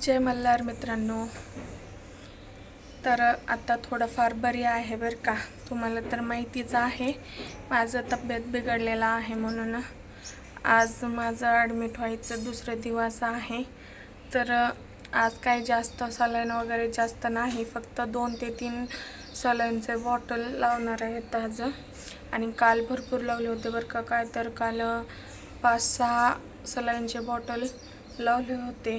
जय मल्हार मित्रांनो. तर आता थोडंफार बरी आहे बरं का. तुम्हाला तर माहितीच आहे माझं तब्येत बिघडलेला आहे म्हणून. आज माझं ॲडमिट व्हायचं दुसरं दिवस आहे. तर आज काय जास्त सलाईन वगैरे जास्त नाही फक्त दोन ते तीन सलाईनचे बॉटल लावणार आहेत आज. आणि काल भरपूर लावले होते बरं का काय तर काल पाच सहा सलाईनचे बॉटल लावले होते.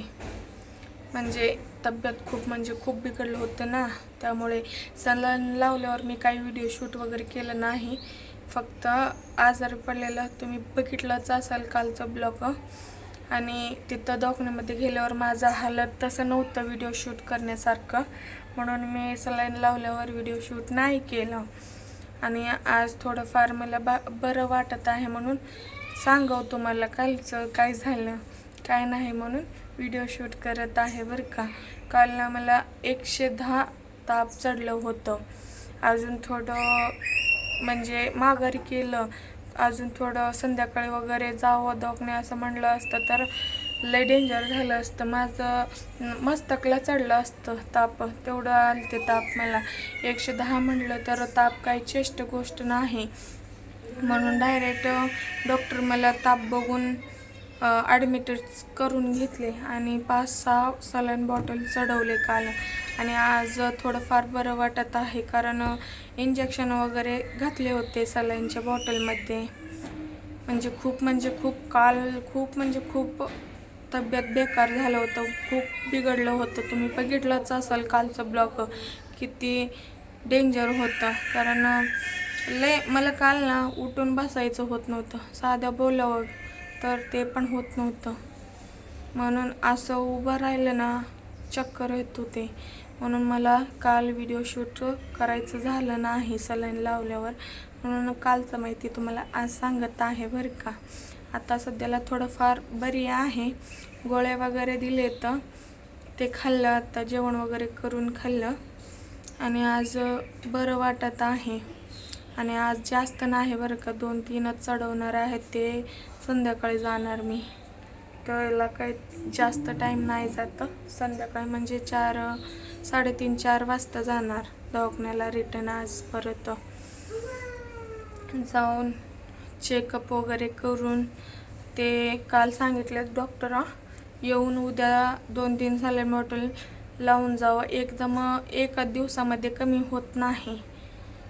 म्हणजे तब्येत खूप म्हणजे खूप बिघडलं होतं ना. त्यामुळे सलन लावल्यावर मी काही व्हिडिओ शूट वगैरे केलं नाही. फक्त आजारी पडलेलं तुम्ही बघितलंच असाल कालचं ब्लॉग आणि तिथं दवाखान्यामध्ये गेल्यावर माझा हालत तसं नव्हतं व्हिडिओ शूट करण्यासारखं. म्हणून मी सलाईन लावल्यावर व्हिडिओ शूट नाही केलं. आणि आज थोडंफार मला बा बरं वाटत आहे म्हणून सांगव तुम्हाला कालचं काय झालं काय नाही म्हणून. व्हिडिओ शूट करत आहे बरं का? काल ना मला एकशे दहा ताप चढलं होतं. अजून थोडं म्हणजे माघारी केलं. अजून थोडं संध्याकाळी वगैरे जावं दवाखाने असं म्हणलं असतं तर लय डेंजर झालं असतं. माझं मस्तकला चढलं असतं ताप. तेवढं आलं ते ताप मला. एकशे दहा म्हणलं तर ताप काही चेष्ट गोष्ट नाही. म्हणून डायरेक्ट डॉक्टर मला ताप बघून ॲडमिटेड करून घेतले आणि पाच सहा सलाईन बॉटल चढवले काल. आणि आज थोडंफार बरं वाटत आहे कारण इंजेक्शन वगैरे घातले होते सलाईनच्या बॉटलमध्ये. म्हणजे खूप म्हणजे खूप काल खूप म्हणजे खूप तब्येत बेकार झालं होतं खूप बिघडलं होतं. तुम्ही बघितलंच असाल कालचं ब्लॉक किती डेंजर होतं. कारण लय मला काल ना उठून बसायचं होत नव्हतं साध्या बोलावं. तर ते पण होत नव्हतं. म्हणून असं उभं राहिलं ना चक्कर येत होते. म्हणून मला काल व्हिडिओ शूट करायचं झालं नाही सलाईन लावल्यावर. म्हणून कालचं माहिती तुम्हाला आज सांगत आहे बरं का. आता सध्याला थोडंफार बरी आहे. गोळ्या वगैरे दिले तर ते खाल्लं आता जेवण वगैरे करून खाल्लं. आणि आज बरं वाटत आहे. आणि आज जास्त नाही बरं का दोन तीनच चढवणार आहेत ते. संध्याकाळी जाणार मी. त्याला काही जास्त टाईम नाही जात. संध्याकाळी म्हणजे चार साडेतीन चार वाजता जाणार. दवाखान्याला रिटर्न आज परत. जाऊन चेकअप वगैरे करून ते काल सांगितले डॉक्टर येऊन उद्या दोन तीन साले बॉटल लावून जावं. एकदम एका दिवसामध्ये कमी होत नाही.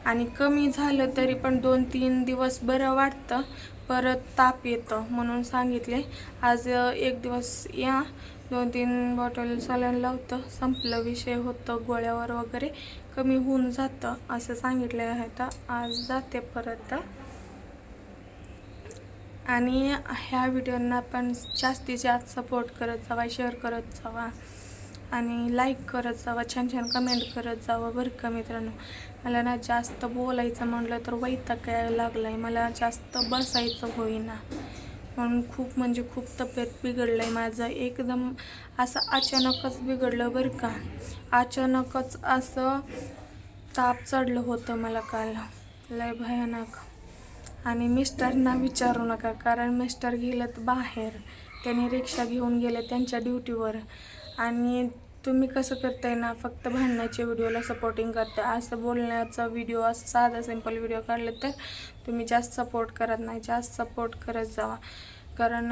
आणि कमी झालं तरी पण दोन तीन दिवस बरं वाटतं. परत ताप येतं म्हणून सांगितले. आज एक दिवस या. दोन तीन बॉटल सलाईन लावतं. संपलं विषय होतं गोळ्यावर वगैरे कमी होऊन जातं असं सांगितलं आहे. तर आज जाते परत. आणि ह्या व्हिडिओंना पण जास्तीत जास्त सपोर्ट करत जावा शेअर करत जावा. आणि लाईक करत जावा छान छान कमेंट करत जावं बरं का मित्रांनो. मला ना जास्त बोलायचं म्हटलं तर वैताग काय लागलं आहे मला जास्त बसायचं होईना. म्हणून खूप म्हणजे खूप तब्येत बिघडलं आहे माझं. एकदम असं अचानकच बिघडलं बरं का. अचानकच असं ताप चढलं होतं मला काल. लय भयानक. आणि मिस्टरना विचारू नका कारण मिस्टर गेलेत बाहेर. त्यांनी रिक्षा घेऊन गेले त्यांच्या ड्युटीवर आणि तुम्ही कसं करताय ना फक्त भांडण्याच्या व्हिडिओला सपोर्टिंग करताय. असं बोलण्याचा व्हिडिओ असं साधा सिंपल व्हिडिओ काढलं तर तुम्ही जास्त सपोर्ट करत नाही. जास्त सपोर्ट करत जावा. कारण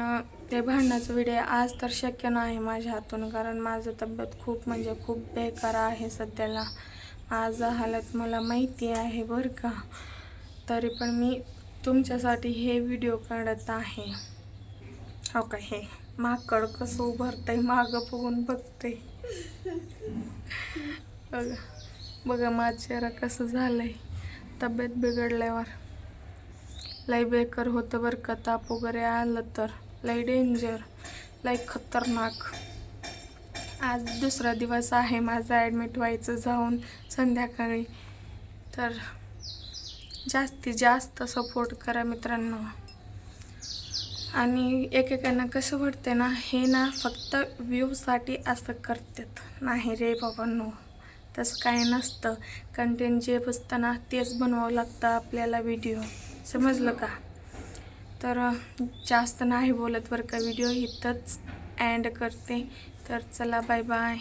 ते भांडण्याचं व्हिडिओ आज तर शक्य नाही माझ्या हातून. कारण माझं तब्येत खूप म्हणजे खूप बेकार आहे सध्याला. माझं हालत मला माहिती आहे बरं का. तरी पण मी तुमच्यासाठी हे व्हिडिओ काढत आहे. हो का हे? माकड कसं उभारतंय मागं बघून बघते बघा बघा माझं कसं झालंय. तब्येत बिघडल्यावर. लय बेकर होतं बरं का ताप वगैरे आलं तर. लय डेंजर लय खतरनाक. आज दुसरा दिवस आहे माझं ॲडमिट व्हायचं जाऊन संध्याकाळी. तर जास्तीत जास्त सपोर्ट करा मित्रांनो. आणि एकेकांना कसं वाटते ना हे ना फक्त व्ह्यूसाठी असं करतात. नाही रे बाबांनो तसं काय नसतं. कंटेंट जे बसतं ना तेच बनवावं लागतं आपल्याला व्हिडिओ समजलं का? तर जास्त नाही बोलत बरं का व्हिडिओ इथंच अँड करते. तर चला बाय बाय